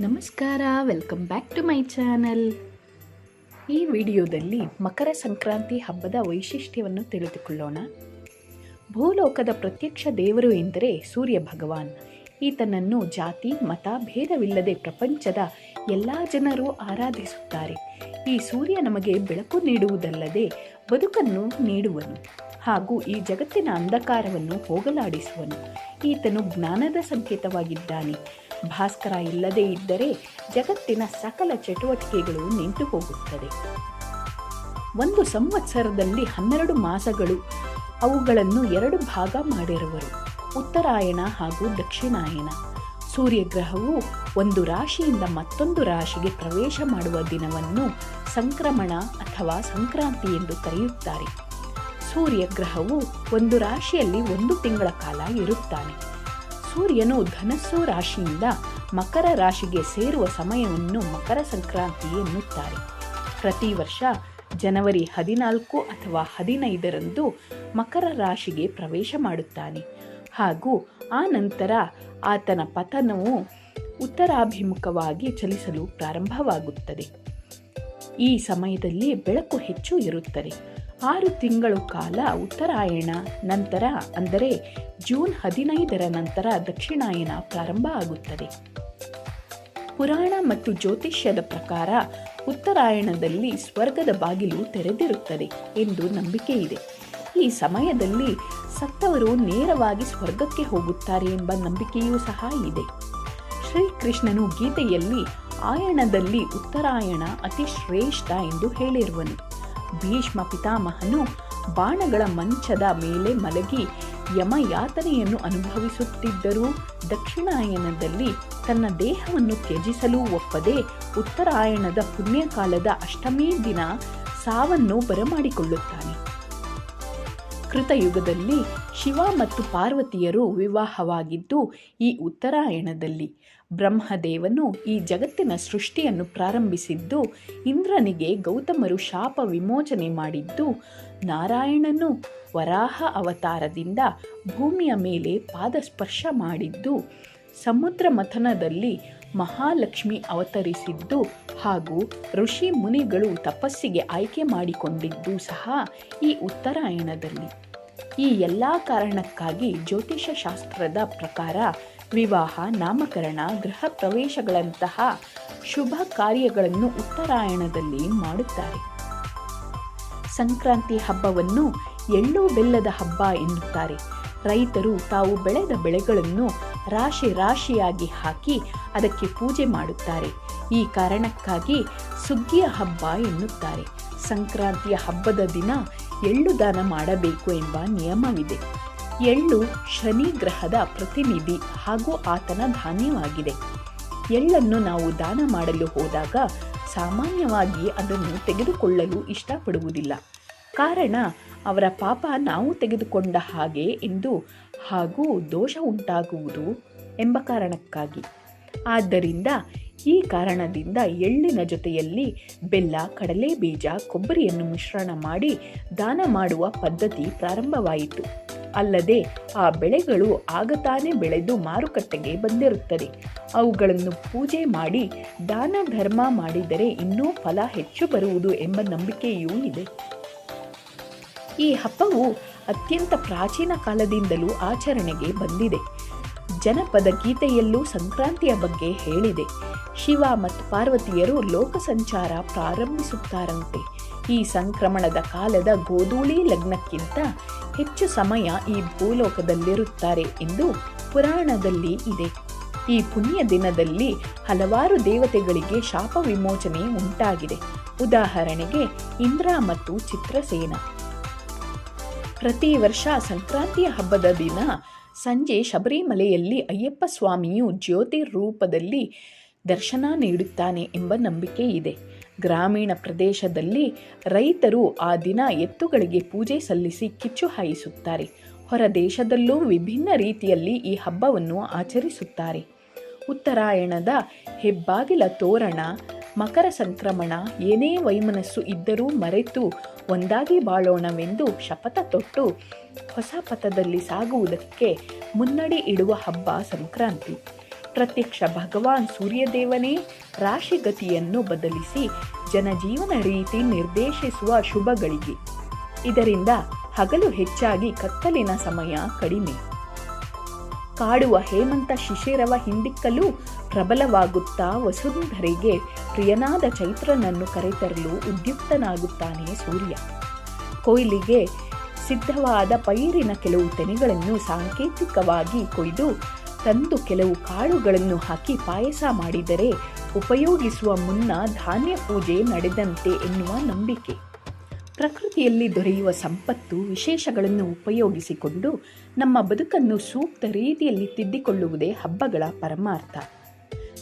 ನಮಸ್ಕಾರ welcome back to my channel ಈ ವಿಡಿಯೋದಲ್ಲಿ ಮಕರ ಸಂಕ್ರಾಂತಿ ಹಬ್ಬದ ವೈಶಿಷ್ಟ್ಯವನ್ನು ತಿಳಿದುಕೊಳ್ಳೋಣ. ಭೂಲೋಕದ ಪ್ರತ್ಯಕ್ಷ ದೇವರು ಎಂದರೆ ಸೂರ್ಯ ಭಗವಾನ್. ಈತನನ್ನು ಜಾತಿ, ಮತ, ಭೇದವಿಲ್ಲದೆ ಪ್ರಪಂಚದ ಎಲ್ಲ ಜನರು ಆರಾಧಿಸುತ್ತಾರೆ. ಈ ಸೂರ್ಯ ನಮಗೆ ಬೆಳಕು ನೀಡುವುದಲ್ಲದೆ ಬದುಕನ್ನು ನೀಡುವನು. ಹಾಗೂ ಈ ಜಗತ್ತಿನ ಅಂಧಕಾರವನ್ನು ಹೋಗಲಾಡಿಸುವನು. ಈತನು ಜ್ಞಾನದ ಸಂಕೇತವಾಗಿದ್ದಾನೆ. ಭಾಸ್ಕರ ಇಲ್ಲದೇ ಇದ್ದರೆ ಜಗತ್ತಿನ ಸಕಲ ಚಟುವಟಿಕೆಗಳು ನಿಂತು ಹೋಗುತ್ತದೆ ಒಂದು ಸಂವತ್ಸರದಲ್ಲಿ ಹನ್ನೆರಡು ಮಾಸಗಳು, ಅವುಗಳನ್ನು ಎರಡು ಭಾಗ ಮಾಡಿರುವರು. ಉತ್ತರಾಯಣ ಹಾಗೂ ದಕ್ಷಿಣಾಯಣ. ಸೂರ್ಯಗ್ರಹವು ಒಂದು ರಾಶಿಯಿಂದ ಮತ್ತೊಂದು ರಾಶಿಗೆ ಪ್ರವೇಶ ಮಾಡುವ ದಿನವನ್ನು ಸಂಕ್ರಮಣ ಅಥವಾ ಸಂಕ್ರಾಂತಿ ಎಂದು ಕರೆಯುತ್ತಾರೆ. ಸೂರ್ಯಗ್ರಹವು ಒಂದು ರಾಶಿಯಲ್ಲಿ ಒಂದು ತಿಂಗಳ ಕಾಲ ಇರುತ್ತಾನೆ. ಸೂರ್ಯನು ಧನಸ್ಸು ರಾಶಿಯಿಂದ ಮಕರ ರಾಶಿಗೆ ಸೇರುವ ಸಮಯವನ್ನು ಮಕರ ಸಂಕ್ರಾಂತಿ ಎನ್ನುತ್ತಾರೆ. ಪ್ರತಿ ವರ್ಷ ಜನವರಿ ಹದಿನಾಲ್ಕು ಅಥವಾ ಹದಿನೈದರಂದು ಮಕರ ರಾಶಿಗೆ ಪ್ರವೇಶ ಮಾಡುತ್ತಾನೆ. ಹಾಗೂ ಆ ನಂತರ ಆತನ ಪತನವು ಉತ್ತರಾಭಿಮುಖವಾಗಿ ಚಲಿಸಲು ಪ್ರಾರಂಭವಾಗುತ್ತದೆ. ಈ ಸಮಯದಲ್ಲಿ ಬೆಳಕು ಹೆಚ್ಚು ಇರುತ್ತದೆ. ಆರು ತಿಂಗಳು ಕಾಲ ಉತ್ತರಾಯಣ ನಂತರ ಅಂದರೆ ಜೂನ್ ಹದಿನೈದರ ನಂತರ ದಕ್ಷಿಣಾಯನ ಪ್ರಾರಂಭ ಆಗುತ್ತದೆ. ಪುರಾಣ ಮತ್ತು ಜ್ಯೋತಿಷ್ಯದ ಪ್ರಕಾರ ಉತ್ತರಾಯಣದಲ್ಲಿ ಸ್ವರ್ಗದ ಬಾಗಿಲು ತೆರೆದಿರುತ್ತದೆ ಎಂದು ನಂಬಿಕೆ ಇದೆ. ಈ ಸಮಯದಲ್ಲಿ ಸತ್ತವರು ನೇರವಾಗಿ ಸ್ವರ್ಗಕ್ಕೆ ಹೋಗುತ್ತಾರೆ ಎಂಬ ನಂಬಿಕೆಯೂ ಸಹ ಇದೆ. ಶ್ರೀಕೃಷ್ಣನು ಗೀತೆಯಲ್ಲಿ ಆಯಣದಲ್ಲಿ ಉತ್ತರಾಯಣ ಅತಿ ಶ್ರೇಷ್ಠ ಎಂದು ಹೇಳಿರುವನು. ಭೀಷ್ಮ ಪಿತಾಮಹನು ಬಾಣಗಳ ಮಂಚದ ಮೇಲೆ ಮಲಗಿ ಯಮಯಾತನೆಯನ್ನು ಅನುಭವಿಸುತ್ತಿದ್ದರೂ ದಕ್ಷಿಣಾಯನದಲ್ಲಿ ತನ್ನ ದೇಹವನ್ನು ತ್ಯಜಿಸಲು ಒಪ್ಪದೆ ಉತ್ತರಾಯಣದ ಪುಣ್ಯಕಾಲದ ಅಷ್ಟಮಿ ದಿನ ಸಾವನ್ನು ಬರಮಾಡಿಕೊಳ್ಳುತ್ತಾನೆ. ಕೃತಯುಗದಲ್ಲಿ ಶಿವ ಮತ್ತು ಪಾರ್ವತಿಯರು ವಿವಾಹವಾಗಿದ್ದು ಈ ಉತ್ತರಾಯಣದಲ್ಲಿ ಬ್ರಹ್ಮದೇವನು ಈ ಜಗತ್ತಿನ ಸೃಷ್ಟಿಯನ್ನು ಪ್ರಾರಂಭಿಸಿದ್ದು ಇಂದ್ರನಿಗೆ ಗೌತಮರು ಶಾಪ ವಿಮೋಚನೆ ಮಾಡಿದ್ದು ನಾರಾಯಣನು ವರಾಹ ಅವತಾರದಿಂದ ಭೂಮಿಯ ಮೇಲೆ ಪಾದಸ್ಪರ್ಶ ಮಾಡಿದ್ದು ಸಮುದ್ರ ಮಥನದಲ್ಲಿ ಮಹಾಲಕ್ಷ್ಮಿ ಅವತರಿಸಿದ್ದು ಹಾಗೂ ಋಷಿ ಮುನಿಗಳು ತಪಸ್ಸಿಗೆ ಆಯ್ಕೆ ಮಾಡಿಕೊಂಡಿದ್ದು ಸಹ ಈ ಉತ್ತರಾಯಣದಲ್ಲಿ. ಈ ಎಲ್ಲ ಕಾರಣಕ್ಕಾಗಿ ಜ್ಯೋತಿಷ ಶಾಸ್ತ್ರದ ಪ್ರಕಾರ ವಿವಾಹ, ನಾಮಕರಣ, ಗೃಹ ಪ್ರವೇಶಗಳಂತಹ ಶುಭ ಕಾರ್ಯಗಳನ್ನು ಉತ್ತರಾಯಣದಲ್ಲಿ ಮಾಡುತ್ತಾರೆ. ಸಂಕ್ರಾಂತಿ ಹಬ್ಬವನ್ನು ಎಳ್ಳು ಬೆಲ್ಲದ ಹಬ್ಬ ಎನ್ನುತ್ತಾರೆ. ರೈತರು ತಾವು ಬೆಳೆದ ಬೆಳೆಗಳನ್ನು ರಾಶಿ ರಾಶಿಯಾಗಿ ಹಾಕಿ ಅದಕ್ಕೆ ಪೂಜೆ ಮಾಡುತ್ತಾರೆ. ಈ ಕಾರಣಕ್ಕಾಗಿ ಸುಗ್ಗಿಯ ಹಬ್ಬ ಎನ್ನುತ್ತಾರೆ. ಸಂಕ್ರಾಂತಿಯ ಹಬ್ಬದ ದಿನ ಎಳ್ಳು ದಾನ ಮಾಡಬೇಕು ಎಂಬ ನಿಯಮವಿದೆ. ಎಳ್ಳು ಶನಿ ಗ್ರಹದ ಪ್ರತಿನಿಧಿ ಹಾಗೂ ಆತನ ಧಾನ್ಯವಾಗಿದೆ. ಎಳ್ಳನ್ನು ನಾವು ದಾನ ಮಾಡಲು ಹೋದಾಗ ಸಾಮಾನ್ಯವಾಗಿ ಅದನ್ನು ತೆಗೆದುಕೊಳ್ಳಲು ಇಷ್ಟಪಡುವುದಿಲ್ಲ. ಕಾರಣ, ಅವರ ಪಾಪ ನಾವು ತೆಗೆದುಕೊಂಡ ಹಾಗೆ ಎಂದು ಹಾಗೂ ದೋಷ ಉಂಟಾಗುವುದು ಎಂಬ ಕಾರಣಕ್ಕಾಗಿ. ಆದ್ದರಿಂದ ಈ ಕಾರಣದಿಂದ ಎಳ್ಳಿನ ಜೊತೆಯಲ್ಲಿ ಬೆಲ್ಲ, ಕಡಲೆ ಬೀಜ, ಕೊಬ್ಬರಿಯನ್ನು ಮಿಶ್ರಣ ಮಾಡಿ ದಾನ ಮಾಡುವ ಪದ್ಧತಿ ಪ್ರಾರಂಭವಾಯಿತು. ಅಲ್ಲದೆ ಆ ಬೆಳೆಗಳು ಆಗತಾನೆ ಬೆಳೆದು ಮಾರುಕಟ್ಟೆಗೆ ಬಂದಿರುತ್ತದೆ ಅವುಗಳನ್ನು ಪೂಜೆ ಮಾಡಿ ದಾನ ಧರ್ಮ ಮಾಡಿದರೆ ಇನ್ನೂ ಫಲ ಹೆಚ್ಚು ಬರುವುದು ಎಂಬ ನಂಬಿಕೆಯೂ ಇದೆ. ಈ ಹಬ್ಬವು ಅತ್ಯಂತ ಪ್ರಾಚೀನ ಕಾಲದಿಂದಲೂ ಆಚರಣೆಗೆ ಬಂದಿದೆ. ಜನಪದ ಗೀತೆಯಲ್ಲೂ ಸಂಕ್ರಾಂತಿಯ ಬಗ್ಗೆ ಹೇಳಿದೆ. ಶಿವ ಮತ್ತು ಪಾರ್ವತಿಯರು ಲೋಕ ಸಂಚಾರ ಪ್ರಾರಂಭಿಸುತ್ತಾರಂತೆ. ಈ ಸಂಕ್ರಮಣದ ಕಾಲದ ಗೋಧೂಳಿ ಲಗ್ನಕ್ಕಿಂತ ಹೆಚ್ಚು ಸಮಯ ಈ ಭೂಲೋಕದಲ್ಲಿರುತ್ತಾರೆ ಎಂದು ಪುರಾಣದಲ್ಲಿ ಇದೆ. ಈ ಪುಣ್ಯ ದಿನದಲ್ಲಿ ಹಲವಾರು ದೇವತೆಗಳಿಗೆ ಶಾಪ ವಿಮೋಚನೆ ಉಂಟಾಗಿದೆ. ಉದಾಹರಣೆಗೆ, ಇಂದ್ರ ಮತ್ತು ಚಿತ್ರಸೇನ. ಪ್ರತಿ ವರ್ಷ ಸಂಕ್ರಾಂತಿಯ ಹಬ್ಬದ ದಿನ ಸಂಜೆ ಶಬರಿಮಲೆಯಲ್ಲಿ ಅಯ್ಯಪ್ಪ ಸ್ವಾಮಿಯು ಜ್ಯೋತಿ ರೂಪದಲ್ಲಿ ದರ್ಶನ ನೀಡುತ್ತಾನೆ ಎಂಬ ನಂಬಿಕೆ ಇದೆ. ಗ್ರಾಮೀಣ ಪ್ರದೇಶದಲ್ಲಿ ರೈತರು ಆ ದಿನ ಎತ್ತುಗಳಿಗೆ ಪೂಜೆ ಸಲ್ಲಿಸಿ ಕಿಚ್ಚು ಹಾಯಿಸುತ್ತಾರೆ. ಹೊರ ದೇಶದಲ್ಲೂ ವಿಭಿನ್ನ ರೀತಿಯಲ್ಲಿ ಈ ಹಬ್ಬವನ್ನು ಆಚರಿಸುತ್ತಾರೆ. ಉತ್ತರಾಯಣದ ಹೆಬ್ಬಾಗಿಲ ತೋರಣ, ಮಕರ ಸಂಕ್ರಮಣ ಏನೇ ವೈಮನಸ್ಸು ಇದ್ದರೂ ಮರೆತು ಒಂದಾಗಿ ಬಾಳೋಣವೆಂದು ಶಪಥ ತೊಟ್ಟು ಹೊಸ ಪಥದಲ್ಲಿ ಸಾಗುವುದಕ್ಕೆ ಮುನ್ನಡೆ ಇಡುವ ಹಬ್ಬ ಸಂಕ್ರಾಂತಿ. ಪ್ರತ್ಯಕ್ಷ ಭಗವಾನ್ ಸೂರ್ಯದೇವನೇ ರಾಶಿಗತಿಯನ್ನು ಬದಲಿಸಿ ಜನಜೀವನ ರೀತಿ ನಿರ್ದೇಶಿಸುವ ಶುಭಗಳಿಗೆ. ಇದರಿಂದ ಹಗಲು ಹೆಚ್ಚಾಗಿ ಕತ್ತಲಿನ ಸಮಯ ಕಡಿಮೆ. ಕಾಡುವ ಹೇಮಂತ ಶಿಶಿರವ ಹಿಂದಿಕ್ಕಲು ಪ್ರಬಲವಾಗುತ್ತಾ ವಸುಂಧರೆಗೆ ಪ್ರಿಯನಾದ ಚೈತ್ರನನ್ನು ಕರೆತರಲು ಉದ್ಯುಕ್ತನಾಗುತ್ತಾನೆ ಸೂರ್ಯ. ಕೊಯ್ಲಿಗೆ ಸಿದ್ಧವಾದ ಪೈರಿನ ಕೆಲವು ತೆನೆಗಳನ್ನು ಸಾಂಕೇತಿಕವಾಗಿ ಕೊಯ್ದು ತಂದು ಕೆಲವು ಕಾಳುಗಳನ್ನು ಹಾಕಿ ಪಾಯಸ ಮಾಡಿದರೆ ಉಪಯೋಗಿಸುವ ಮುನ್ನ ಧಾನ್ಯ ಪೂಜೆ ನಡೆದಂತೆ ಎನ್ನುವ ನಂಬಿಕೆ. ಪ್ರಕೃತಿಯಲ್ಲಿ ದೊರೆಯುವ ಸಂಪತ್ತು ವಿಶೇಷಗಳನ್ನು ಉಪಯೋಗಿಸಿಕೊಂಡು ನಮ್ಮ ಬದುಕನ್ನು ಸೂಕ್ತ ರೀತಿಯಲ್ಲಿ ತಿದ್ದಿಕೊಳ್ಳುವುದೇ ಹಬ್ಬಗಳ ಪರಮಾರ್ಥ.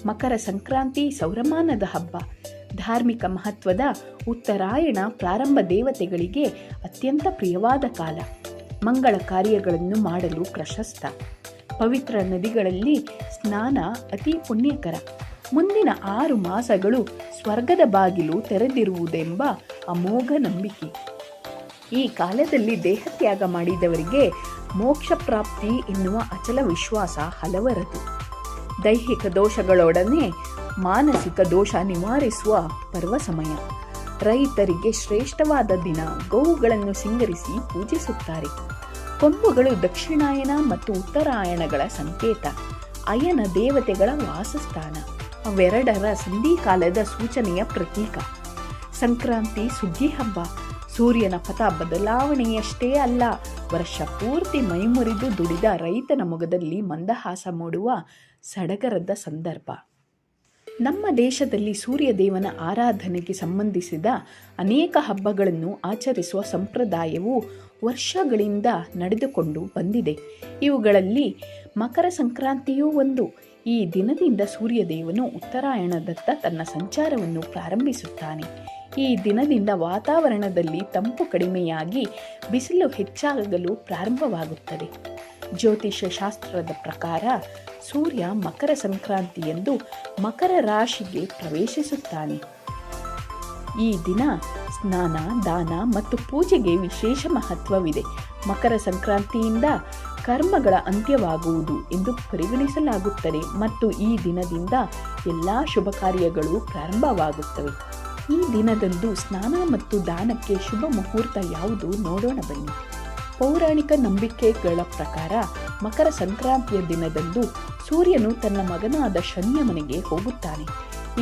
ಮಕರ ಸಂಕ್ರಾಂತಿ ಸೌರಮಾನದ ಹಬ್ಬ. ಧಾರ್ಮಿಕ ಮಹತ್ವದ ಉತ್ತರಾಯಣ ಪ್ರಾರಂಭ ದೇವತೆಗಳಿಗೆ ಅತ್ಯಂತ ಪ್ರಿಯವಾದ ಕಾಲ. ಮಂಗಳ ಕಾರ್ಯಗಳನ್ನು ಮಾಡಲು ಪ್ರಶಸ್ತ. ಪವಿತ್ರ ನದಿಗಳಲ್ಲಿ ಸ್ನಾನ ಅತಿ ಪುಣ್ಯಕರ. ಮುಂದಿನ ಆರು ಮಾಸಗಳು ಸ್ವರ್ಗದ ಬಾಗಿಲು ತೆರೆದಿರುವುದೆಂಬ ಅಮೋಘ ನಂಬಿಕೆ. ಈ ಕಾಲದಲ್ಲಿ ದೇಹತ್ಯಾಗ ಮಾಡಿದವರಿಗೆ ಮೋಕ್ಷ ಪ್ರಾಪ್ತಿ ಎನ್ನುವ ಅಚಲ ವಿಶ್ವಾಸ ಹಲವರದು. ದೈಹಿಕ ದೋಷಗಳೊಡನೆ ಮಾನಸಿಕ ದೋಷ ನಿವಾರಿಸುವ ಪರ್ವ ಸಮಯ. ರೈತರಿಗೆ ಶ್ರೇಷ್ಠವಾದ ದಿನ ಗೋವುಗಳನ್ನು ಸಿಂಗರಿಸಿ ಪೂಜಿಸುತ್ತಾರೆ. ಕೊಂಬುಗಳು ದಕ್ಷಿಣಾಯನ ಮತ್ತು ಉತ್ತರಾಯಣಗಳ ಸಂಕೇತ. ಅಯನ ದೇವತೆಗಳ ವಾಸಸ್ಥಾನ. ಅವೆರಡರ ಸಂಧಿಕಾಲದ ಸೂಚನೆಯ ಪ್ರತೀಕ. ಸಂಕ್ರಾಂತಿ ಸುಗ್ಗಿ ಹಬ್ಬ. ಸೂರ್ಯನ ಪಥ ಬದಲಾವಣೆಯಷ್ಟೇ ಅಲ್ಲ, ವರ್ಷ ಪೂರ್ತಿ ಮೈಮುರಿದು ದುಡಿದ ರೈತನ ಮೊಗದಲ್ಲಿ ಮಂದಹಾಸ ಮೂಡುವ ಸಡಗರದ ಸಂದರ್ಭ. ನಮ್ಮ ದೇಶದಲ್ಲಿ ಸೂರ್ಯದೇವನ ಆರಾಧನೆಗೆ ಸಂಬಂಧಿಸಿದ ಅನೇಕ ಹಬ್ಬಗಳನ್ನು ಆಚರಿಸುವ ಸಂಪ್ರದಾಯವು ವರ್ಷಗಳಿಂದ ನಡೆದುಕೊಂಡು ಬಂದಿದೆ. ಇವುಗಳಲ್ಲಿ ಮಕರ ಸಂಕ್ರಾಂತಿಯೂ ಒಂದು ಈ ದಿನದಿಂದ ಸೂರ್ಯದೇವನು ಉತ್ತರಾಯಣದತ್ತ ತನ್ನ ಸಂಚಾರವನ್ನು ಪ್ರಾರಂಭಿಸುತ್ತಾನೆ. ಈ ದಿನದಿಂದ ವಾತಾವರಣದಲ್ಲಿ ತಂಪು ಕಡಿಮೆಯಾಗಿ ಬಿಸಿಲು ಹೆಚ್ಚಾಗಲು ಪ್ರಾರಂಭವಾಗುತ್ತದೆ. ಜ್ಯೋತಿಷ್ಯ ಶಾಸ್ತ್ರದ ಪ್ರಕಾರ ಸೂರ್ಯ ಮಕರ ಸಂಕ್ರಾಂತಿಯಂದು ಮಕರ ರಾಶಿಗೆ ಪ್ರವೇಶಿಸುತ್ತಾನೆ. ಈ ದಿನ ಸ್ನಾನ, ದಾನ ಮತ್ತು ಪೂಜೆಗೆ ವಿಶೇಷ ಮಹತ್ವವಿದೆ. ಮಕರ ಸಂಕ್ರಾಂತಿಯಿಂದ ಕರ್ಮಗಳ ಅಂತ್ಯವಾಗುವುದು ಎಂದು ಪರಿಗಣಿಸಲಾಗುತ್ತದೆ ಮತ್ತು ಈ ದಿನದಿಂದ ಎಲ್ಲ ಶುಭ ಕಾರ್ಯಗಳು ಪ್ರಾರಂಭವಾಗುತ್ತವೆ. ಈ ದಿನದಂದು ಸ್ನಾನ ಮತ್ತು ದಾನಕ್ಕೆ ಶುಭ ಮುಹೂರ್ತ ಯಾವುದು ನೋಡೋಣ ಬನ್ನಿ. ಪೌರಾಣಿಕ ನಂಬಿಕೆಗಳ ಪ್ರಕಾರ ಮಕರ ಸಂಕ್ರಾಂತಿಯ ದಿನದಂದು ಸೂರ್ಯನು ತನ್ನ ಮಗನಾದ ಶನಿಯ ಮನೆಗೆ ಹೋಗುತ್ತಾನೆ.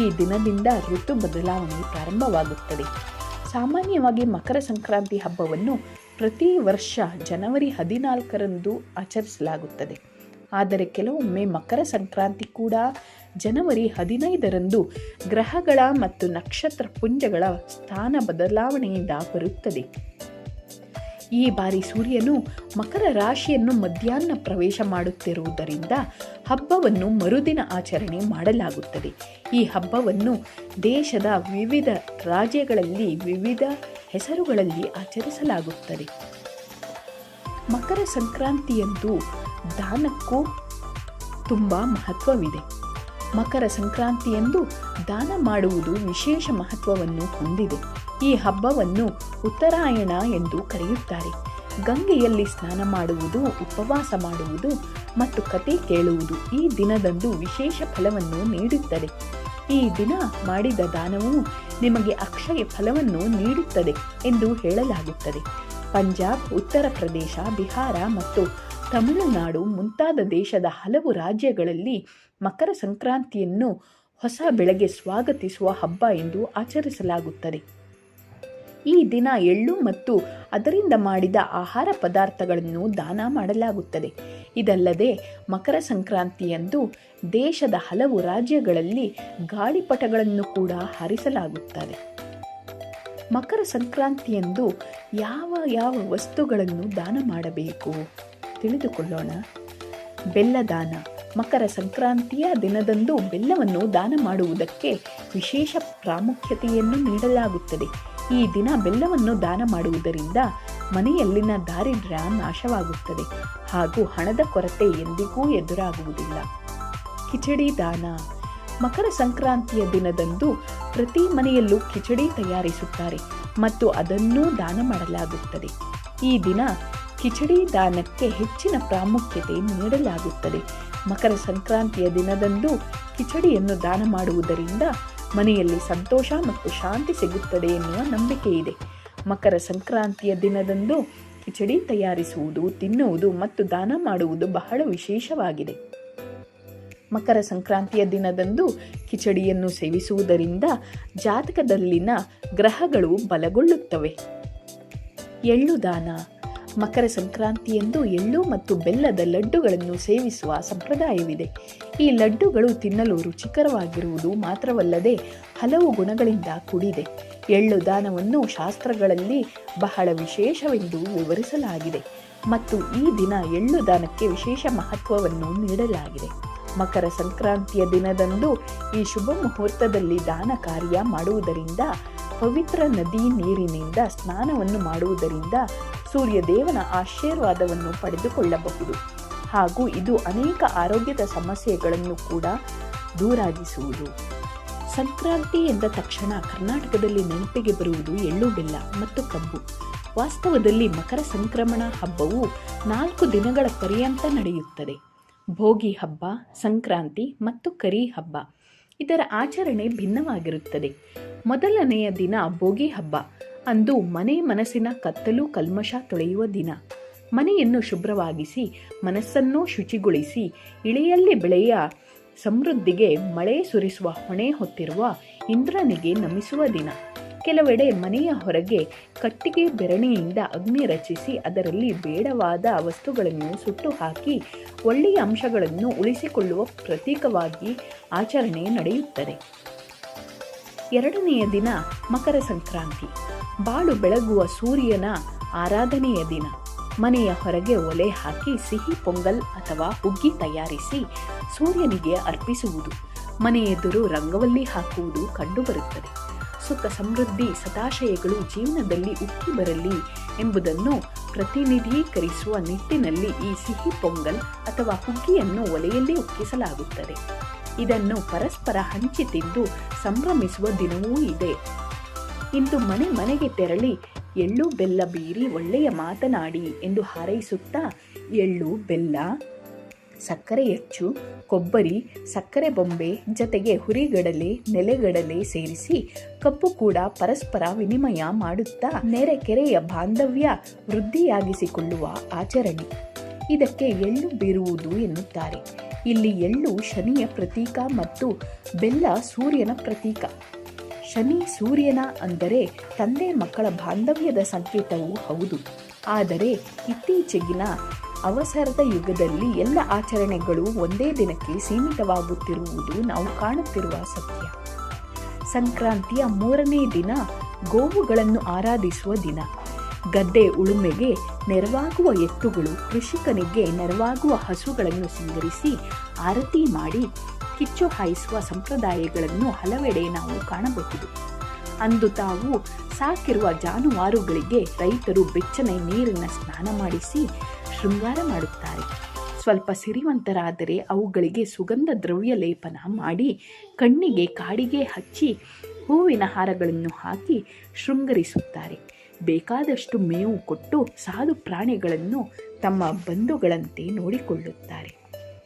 ಈ ದಿನದಿಂದ ಋತು ಬದಲಾವಣೆ ಪ್ರಾರಂಭವಾಗುತ್ತದೆ. ಸಾಮಾನ್ಯವಾಗಿ ಮಕರ ಸಂಕ್ರಾಂತಿ ಹಬ್ಬವನ್ನು ಪ್ರತಿ ವರ್ಷ ಜನವರಿ ಹದಿನಾಲ್ಕರಂದು ಆಚರಿಸಲಾಗುತ್ತದೆ. ಆದರೆ ಕೆಲವೊಮ್ಮೆ ಮಕರ ಸಂಕ್ರಾಂತಿ ಕೂಡ ಜನವರಿ ಹದಿನೈದರಂದು ಗ್ರಹಗಳ ಮತ್ತು ನಕ್ಷತ್ರ ಪುಂಜಗಳ ಸ್ಥಾನ ಬದಲಾವಣೆಯಿಂದ ಬರುತ್ತದೆ. ಈ ಬಾರಿ ಸೂರ್ಯನು ಮಕರ ರಾಶಿಯನ್ನು ಮಧ್ಯಾಹ್ನ ಪ್ರವೇಶ ಮಾಡುತ್ತಿರುವುದರಿಂದ ಹಬ್ಬವನ್ನು ಮರುದಿನ ಆಚರಣೆ ಮಾಡಲಾಗುತ್ತದೆ. ಈ ಹಬ್ಬವನ್ನು ದೇಶದ ವಿವಿಧ ರಾಜ್ಯಗಳಲ್ಲಿ ವಿವಿಧ ಹೆಸರುಗಳಲ್ಲಿ ಆಚರಿಸಲಾಗುತ್ತದೆ. ಮಕರ ಸಂಕ್ರಾಂತಿಯಂದು ದಾನಕ್ಕೂ ತುಂಬ ಮಹತ್ವವಿದೆ. ಮಕರ ಸಂಕ್ರಾಂತಿಯಂದು ದಾನ ಮಾಡುವುದು ವಿಶೇಷ ಮಹತ್ವವನ್ನು ಹೊಂದಿದೆ. ಈ ಹಬ್ಬವನ್ನು ಉತ್ತರಾಯಣ ಎಂದು ಕರೆಯುತ್ತಾರೆ. ಗಂಗೆಯಲ್ಲಿ ಸ್ನಾನ ಮಾಡುವುದು, ಉಪವಾಸ ಮಾಡುವುದು ಮತ್ತು ಕತೆ ಕೇಳುವುದು ಈ ದಿನದಂದು ವಿಶೇಷ ಫಲವನ್ನು ನೀಡುತ್ತದೆ. ಈ ದಿನ ಮಾಡಿದ ದಾನವು ನಿಮಗೆ ಅಕ್ಷಯ ಫಲವನ್ನು ನೀಡುತ್ತದೆ ಎಂದು ಹೇಳಲಾಗುತ್ತದೆ. ಪಂಜಾಬ್, ಉತ್ತರ ಪ್ರದೇಶ, ಬಿಹಾರ ಮತ್ತು ತಮಿಳುನಾಡು ಮುಂತಾದ ದೇಶದ ಹಲವು ರಾಜ್ಯಗಳಲ್ಲಿ ಮಕರ ಸಂಕ್ರಾಂತಿಯನ್ನು ಹೊಸ ಬೆಳೆಗೆ ಸ್ವಾಗತಿಸುವ ಹಬ್ಬ ಎಂದು ಆಚರಿಸಲಾಗುತ್ತದೆ. ಈ ದಿನ ಎಳ್ಳು ಮತ್ತು ಅದರಿಂದ ಮಾಡಿದ ಆಹಾರ ಪದಾರ್ಥಗಳನ್ನು ದಾನ ಮಾಡಲಾಗುತ್ತದೆ. ಇದಲ್ಲದೆ ಮಕರ ಸಂಕ್ರಾಂತಿಯಂದು ದೇಶದ ಹಲವು ರಾಜ್ಯಗಳಲ್ಲಿ ಗಾಳಿಪಟಗಳನ್ನು ಕೂಡ ಹಾರಿಸಲಾಗುತ್ತದೆ. ಮಕರ ಸಂಕ್ರಾಂತಿಯಂದು ಯಾವ ಯಾವ ವಸ್ತುಗಳನ್ನು ದಾನ ಮಾಡಬೇಕು ತಿಳಿದುಕೊಳ್ಳೋಣ. ಬೆಲ್ಲ ದಾನ ಮಕರ ಸಂಕ್ರಾಂತಿಯ ದಿನದಂದು ಬೆಲ್ಲವನ್ನು ದಾನ ಮಾಡುವುದಕ್ಕೆ ವಿಶೇಷ ಪ್ರಾಮುಖ್ಯತೆಯನ್ನು ನೀಡಲಾಗುತ್ತದೆ. ಈ ದಿನ ಬೆಲ್ಲವನ್ನು ದಾನ ಮಾಡುವುದರಿಂದ ಮನೆಯಲ್ಲಿನ ದಾರಿದ್ರ್ಯ ನಾಶವಾಗುತ್ತದೆ ಹಾಗೂ ಹಣದ ಕೊರತೆ ಎಂದಿಗೂ ಎದುರಾಗುವುದಿಲ್ಲ. ಕಿಚಡಿ ದಾನ. ಮಕರ ಸಂಕ್ರಾಂತಿಯ ದಿನದಂದು ಪ್ರತಿ ಮನೆಯಲ್ಲೂ ಕಿಚಡಿ ತಯಾರಿಸುತ್ತಾರೆ ಮತ್ತು ಅದನ್ನೂ ದಾನ ಮಾಡಲಾಗುತ್ತದೆ. ಈ ದಿನ ಕಿಚಡಿ ದಾನಕ್ಕೆ ಹೆಚ್ಚಿನ ಪ್ರಾಮುಖ್ಯತೆ ನೀಡಲಾಗುತ್ತದೆ. ಮಕರ ಸಂಕ್ರಾಂತಿಯ ದಿನದಂದು ಕಿಚಡಿಯನ್ನು ದಾನ ಮಾಡುವುದರಿಂದ ಮನೆಯಲ್ಲಿ ಸಂತೋಷ ಮತ್ತು ಶಾಂತಿ ಸಿಗುತ್ತದೆ ಎನ್ನುವ ನಂಬಿಕೆ ಇದೆ. ಮಕರ ಸಂಕ್ರಾಂತಿಯ ದಿನದಂದು ಕಿಚಡಿ ತಯಾರಿಸುವುದು, ತಿನ್ನುವುದು ಮತ್ತು ದಾನ ಮಾಡುವುದು ಬಹಳ ವಿಶೇಷವಾಗಿದೆ. ಮಕರ ಸಂಕ್ರಾಂತಿಯ ದಿನದಂದು ಕಿಚಡಿಯನ್ನು ಸೇವಿಸುವುದರಿಂದ ಜಾತಕದಲ್ಲಿನ ಗ್ರಹಗಳು ಬಲಗೊಳ್ಳುತ್ತವೆ. ಎಳ್ಳು ದಾನ ಮಕರ ಸಂಕ್ರಾಂತಿಯಂದು ಎಳ್ಳು ಮತ್ತು ಬೆಲ್ಲದ ಲಡ್ಡುಗಳನ್ನು ಸೇವಿಸುವ ಸಂಪ್ರದಾಯವಿದೆ. ಈ ಲಡ್ಡುಗಳು ತಿನ್ನಲು ರುಚಿಕರವಾಗಿರುವುದು ಮಾತ್ರವಲ್ಲದೆ ಹಲವು ಗುಣಗಳಿಂದ ಕೂಡಿದೆ. ಎಳ್ಳು ದಾನವನ್ನು ಶಾಸ್ತ್ರಗಳಲ್ಲಿ ಬಹಳ ವಿಶೇಷವೆಂದು ವಿವರಿಸಲಾಗಿದೆ ಮತ್ತು ಈ ದಿನ ಎಳ್ಳು ದಾನಕ್ಕೆ ವಿಶೇಷ ಮಹತ್ವವನ್ನು ನೀಡಲಾಗಿದೆ. ಮಕರ ಸಂಕ್ರಾಂತಿಯ ದಿನದಂದು ಈ ಶುಭ ಮುಹೂರ್ತದಲ್ಲಿ ದಾನ ಕಾರ್ಯ ಮಾಡುವುದರಿಂದ ಪವಿತ್ರ ನದಿ ನೀರಿನಿಂದ ಸ್ನಾನವನ್ನು ಮಾಡುವುದರಿಂದ ಸೂರ್ಯದೇವನ ಆಶೀರ್ವಾದವನ್ನು ಪಡೆದುಕೊಳ್ಳಬಹುದು. ಹಾಗೂ ಇದು ಅನೇಕ ಆರೋಗ್ಯದ ಸಮಸ್ಯೆಗಳನ್ನು ಕೂಡ ದೂರಾಗಿಸುವುದು. ಸಂಕ್ರಾಂತಿ ಎಂದ ತಕ್ಷಣ ಕರ್ನಾಟಕದಲ್ಲಿ ನೆನಪಿಗೆ ಬರುವುದು ಎಳ್ಳು ಬೆಲ್ಲ ಮತ್ತು ಕಬ್ಬು. ವಾಸ್ತವದಲ್ಲಿ ಮಕರ ಸಂಕ್ರಮಣ ಹಬ್ಬವು ನಾಲ್ಕು ದಿನಗಳ ಪರ್ಯಂತ ನಡೆಯುತ್ತದೆ. ಭೋಗಿ ಹಬ್ಬ, ಸಂಕ್ರಾಂತಿ ಮತ್ತು ಕರಿ ಹಬ್ಬ. ಇದರ ಆಚರಣೆ ಭಿನ್ನವಾಗಿರುತ್ತದೆ. ಮೊದಲನೆಯ ದಿನ ಭೋಗಿ ಹಬ್ಬ. ಅಂದು ಮನೆ ಮನಸ್ಸಿನ ಕತ್ತಲು ಕಲ್ಮಶ ತೊಳೆಯುವ ದಿನ. ಮನೆಯನ್ನು ಶುಭ್ರವಾಗಿಸಿ, ಮನಸ್ಸನ್ನು ಶುಚಿಗೊಳಿಸಿ, ಇಳೆಯಲ್ಲಿ ಬೆಳೆಯ ಸಮೃದ್ಧಿಗೆ ಮಳೆ ಸುರಿಸುವ ಹೊಣೆ ಹೊತ್ತಿರುವ ಇಂದ್ರನಿಗೆ ನಮಿಸುವ ದಿನ. ಕೆಲವೆಡೆ ಮನೆಯ ಹೊರಗೆ ಕಟ್ಟಿಗೆ ಬೆರಣಿಯಿಂದ ಅಗ್ನಿ ರಚಿಸಿ ಅದರಲ್ಲಿ ಬೇಡವಾದ ವಸ್ತುಗಳನ್ನು ಸುಟ್ಟು ಹಾಕಿ ಒಳ್ಳೆಯ ಅಂಶಗಳನ್ನು ಉಳಿಸಿಕೊಳ್ಳುವ ಪ್ರತೀಕವಾಗಿ ಆಚರಣೆ ನಡೆಯುತ್ತದೆ. ಎರಡನೆಯ ದಿನ ಮಕರ ಸಂಕ್ರಾಂತಿ. ಬಾಳು ಬೆಳಗುವ ಸೂರ್ಯನ ಆರಾಧನೆಯ ದಿನ. ಮನೆಯ ಹೊರಗೆ ಒಲೆ ಹಾಕಿ ಸಿಹಿ, ಪೊಂಗಲ್ ಅಥವಾ ಹುಗ್ಗಿ ತಯಾರಿಸಿ ಸೂರ್ಯನಿಗೆ ಅರ್ಪಿಸುವುದು. ಮನೆಯೆದುರು ರಂಗವಲ್ಲಿ ಹಾಕುವುದು ಕಂಡುಬರುತ್ತದೆ. ಸುಖ ಸಮೃದ್ಧಿ ಸದಾಶಯಗಳು ಜೀವನದಲ್ಲಿ ಉಕ್ಕಿ ಬರಲಿ ಎಂಬುದನ್ನು ಪ್ರತಿನಿಧೀಕರಿಸುವ ನಿಟ್ಟಿನಲ್ಲಿ ಈ ಸಿಹಿ, ಪೊಂಗಲ್ ಅಥವಾ ಹುಗ್ಗಿಯನ್ನು ಒಲೆಯಲ್ಲಿ ಉಕ್ಕಿಸಲಾಗುತ್ತದೆ. ಇದನ್ನು ಪರಸ್ಪರ ಹಂಚಿ ತಿಂದು ಸಂಭ್ರಮಿಸುವ ದಿನವೂ ಇದೆ. ಇಂದು ಮನೆ ಮನೆಗೆ ತೆರಳಿ, ಎಳ್ಳು, ಬೆಲ್ಲ ಬೀರಿ ಒಳ್ಳೆಯ ಮಾತನಾಡಿ ಎಂದು ಹಾರೈಸುತ್ತಾ, ಎಳ್ಳು, ಬೆಲ್ಲ, ಸಕ್ಕರೆ ಹೆಚ್ಚು, ಕೊಬ್ಬರಿ, ಸಕ್ಕರೆ ಬೊಂಬೆ ಜತೆಗೆ ಹುರಿಗಡಲೆ, ನೆಲೆಗಡಲೆ ಸೇರಿಸಿ ಕಪ್ಪು ಕೂಡ ಪರಸ್ಪರ ವಿನಿಮಯ ಮಾಡುತ್ತಾ ನೆರೆ ಕೆರೆಯ ಬಾಂಧವ್ಯ ವೃದ್ಧಿಯಾಗಿಸಿಕೊಳ್ಳುವ ಆಚರಣೆ. ಇದಕ್ಕೆ ಎಳ್ಳು ಬೀರುವುದು ಎನ್ನುತ್ತಾರೆ. ಇಲ್ಲಿ ಎಳ್ಳು ಶನಿಯ ಪ್ರತೀಕ ಮತ್ತು ಬೆಲ್ಲ ಸೂರ್ಯನ ಪ್ರತೀಕ. ಶನಿ ಸೂರ್ಯನ ಅಂದರೆ ತಂದೆ ಮಕ್ಕಳ ಬಾಂಧವ್ಯದ ಸಂಕೇತವೂ ಹೌದು. ಆದರೆ ಇತ್ತೀಚೆಗಿನ ಅವಸರದ ಯುಗದಲ್ಲಿ ಎಲ್ಲ ಆಚರಣೆಗಳು ಒಂದೇ ದಿನಕ್ಕೆ ಸೀಮಿತವಾಗುತ್ತಿರುವುದು ನಾವು ಕಾಣುತ್ತಿರುವ ಸತ್ಯ. ಸಂಕ್ರಾಂತಿಯ ಮೂರನೇ ದಿನ ಗೋವುಗಳನ್ನು ಆರಾಧಿಸುವ ದಿನ. ಗದ್ದೆ ಉಳುಮೆಗೆ ನೆರವಾಗುವ ಎತ್ತುಗಳು, ಕೃಷಿಕನಿಗೆ ನೆರವಾಗುವ ಹಸುಗಳನ್ನು ಸಿಂಗರಿಸಿ ಆರತಿ ಮಾಡಿ ಕಿಚ್ಚು ಹಾಯಿಸುವ ಸಂಪ್ರದಾಯಗಳನ್ನು ಹಲವೆಡೆ ನಾವು ಕಾಣಬಹುದು. ಅಂದು ತಾವು ಸಾಕಿರುವ ಜಾನುವಾರುಗಳಿಗೆ ರೈತರು ಬೆಚ್ಚನೆ ನೀರಿನ ಸ್ನಾನ ಮಾಡಿಸಿ ಶೃಂಗಾರ ಮಾಡುತ್ತಾರೆ. ಸ್ವಲ್ಪ ಸಿರಿವಂತರಾದರೆ ಅವುಗಳಿಗೆ ಸುಗಂಧ ದ್ರವ್ಯ ಲೇಪನ ಮಾಡಿ ಕಣ್ಣಿಗೆ ಕಾಡಿಗೆ ಹಚ್ಚಿ ಹೂವಿನ ಹಾರಗಳನ್ನು ಹಾಕಿ ಶೃಂಗರಿಸುತ್ತಾರೆ. ಬೇಕಾದಷ್ಟು ಮೇವು ಕೊಟ್ಟು ಸಾಧು ಪ್ರಾಣಿಗಳನ್ನು ತಮ್ಮ ಬಂಧುಗಳಂತೆ ನೋಡಿಕೊಳ್ಳುತ್ತಾರೆ.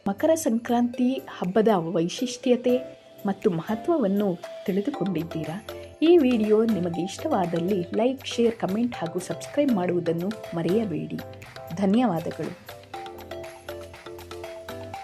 ಮಕರ ಸಂಕ್ರಾಂತಿ ಹಬ್ಬದ ವೈಶಿಷ್ಟ್ಯತೆ ಮತ್ತು ಮಹತ್ವವನ್ನು ತಿಳಿದುಕೊಂಡಿದ್ದೀರಾ? ಈ ವಿಡಿಯೋ ನಿಮಗೆ ಇಷ್ಟವಾದಲ್ಲಿ ಲೈಕ್, ಶೇರ್, ಕಮೆಂಟ್ ಹಾಗೂ ಸಬ್ಸ್ಕ್ರೈಬ್ ಮಾಡುವುದನ್ನು ಮರೆಯಬೇಡಿ. ಧನ್ಯವಾದಗಳು.